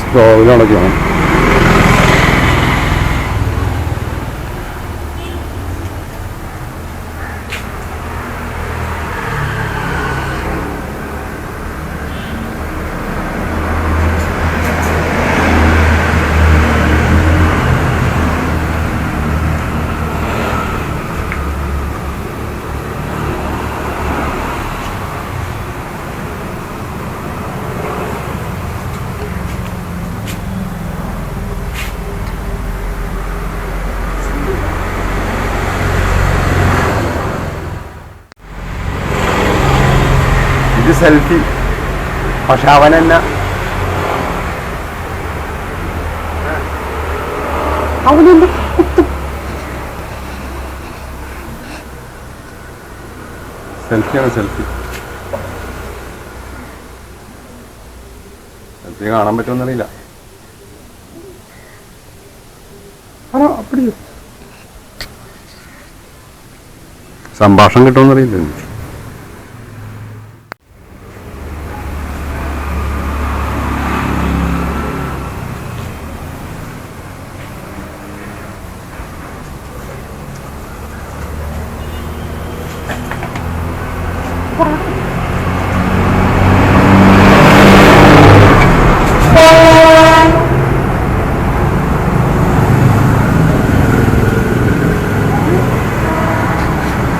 സ്റ്റോവിലടക്കണം ഇത് സെൽഫി. പക്ഷെ അവൻ എന്നെ സെൽഫിയാണ് സെൽഫി. സെൽഫി കാണാൻ പറ്റുമെന്നറിയില്ല. ആണോ? അപ്പടിയോ സംഭാഷണം കിട്ടുമെന്നറിയില്ല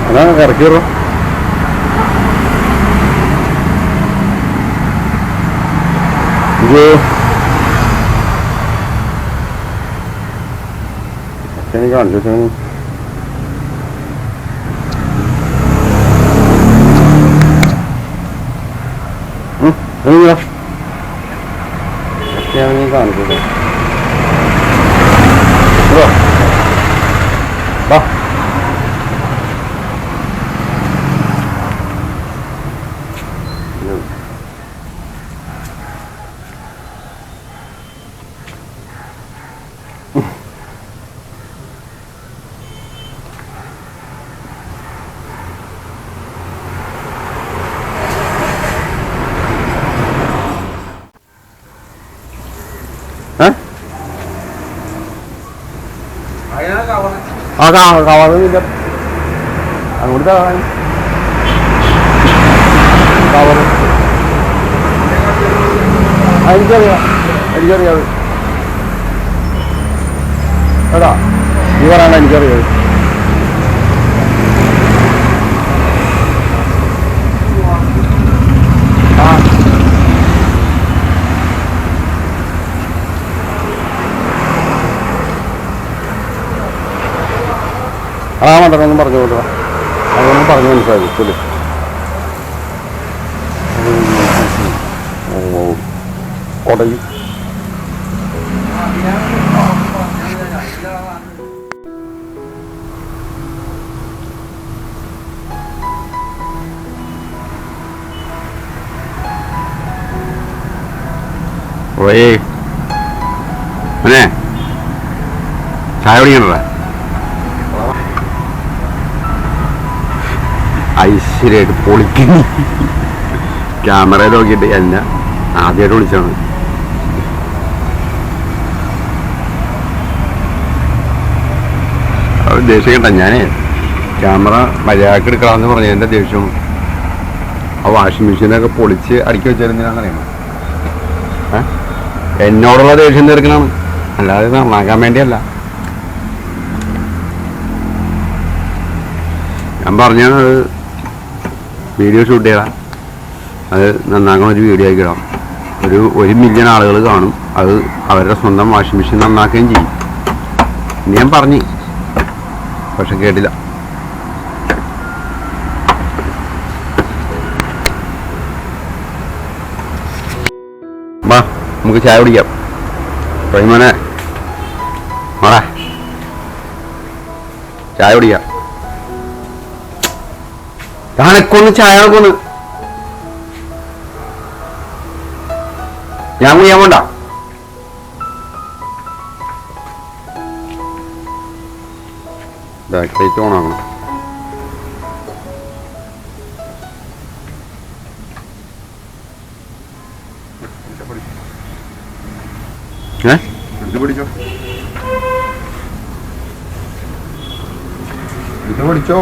അതാ കറക്കിറോ ഇത് എനിക്ക് കാണിച്ചു വെച്ചാൽ ഒക്കെയാണെങ്കിൽ കാണിച്ചത് വാ ഏ ആ കവറൊന്നുമില്ല അങ്ങോട്ട് ആ, എനിക്കറിയാം. എനിക്കറിയാം എടാ ഇവരാണ് എനിക്കറിയാം ആ മണ്ടനൊന്നും പറഞ്ഞു കൊടുക്കാം അതൊന്നും പറഞ്ഞു മനസ്സിലാക്കി കൊടയും ചായ കുടിക്കണ ഐശ്വര്യമായിട്ട് പൊളിക്കുന്നു. ക്യാമറ നോക്കിയിട്ട് എന്നെ ആദ്യമായിട്ട് വിളിച്ചാണ് അവൻ ദേഷ്യം കേട്ടോ ഞാനേ ക്യാമറ മര്യാദയ്ക്ക് എടുക്കണമെന്ന് പറഞ്ഞു. എന്റെ ദേഷ്യം. ആ വാഷിംഗ് മെഷീനൊക്കെ പൊളിച്ച് അടുക്കി വെച്ചിരുന്നതിനാണെന്നറിയണം ഏ? എന്നോടുള്ള ദേഷ്യം തീർക്കണം അല്ലാതെ നന്നാക്കാൻ വേണ്ടിയല്ല. ഞാൻ പറഞ്ഞത് വീഡിയോ ഷൂട്ട് ചെയ്യണം. അത് നന്നാക്കണ ഒരു വീഡിയോ ഇടാം ഒരു ഒരു മില്യൺ ആളുകൾ കാണും. അത് അവരുടെ സ്വന്തം വാഷിംഗ് മെഷീൻ നന്നാക്കുകയും ചെയ്യും. ഞാൻ പറഞ്ഞു. പക്ഷെ കേട്ടില്ല. നമുക്ക് ചായ കുടിക്കാം. പ്രൈമനെ മോളെ ചായ കുടിക്കാം. താനക്കൊന്ന് ചായ കൊന്ന് ഞാൻ കുടിക്കാൻ വേണ്ട ബാക്ക് ലൈറ്റ് ഓൺ ആകണം ഏ? പിടിച്ചോ. എടുത്ത് പിടിച്ചോ.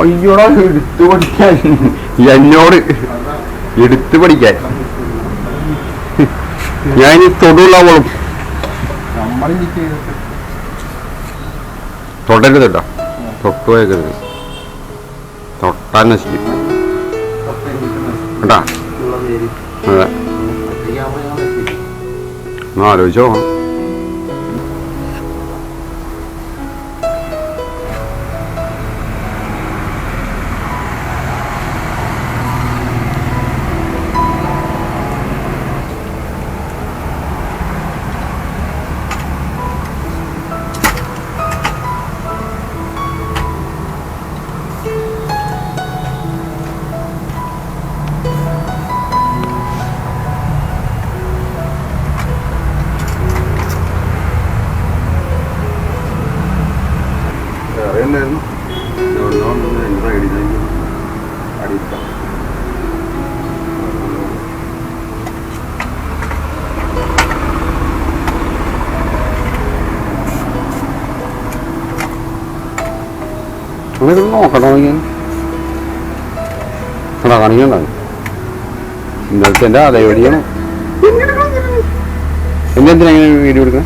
അയ്യോടാ എടുത്തു പഠിക്കാൻ. എന്നോട് എടുത്തു പഠിക്കാൻ. ഞാൻ തൊടുള്ളവളും തൊടരുത് കേട്ടോ. തൊട്ടു വയ്ക്കരുത് തൊട്ടാൻ നശിക്കും. കേട്ടാ? അതെ. ഒന്ന് ആലോചിച്ചോ അറിയണ്ടായിരുന്നു അങ്ങനെ നോക്കട്ടോ ഞാൻ എടാ കാണിക്കണ്ട. ഇന്നലത്തെ എന്റെ അതേ വീഡിയോ എന്നെ എന്തിനാ ഇങ്ങനെ വീഡിയോ എടുക്കാൻ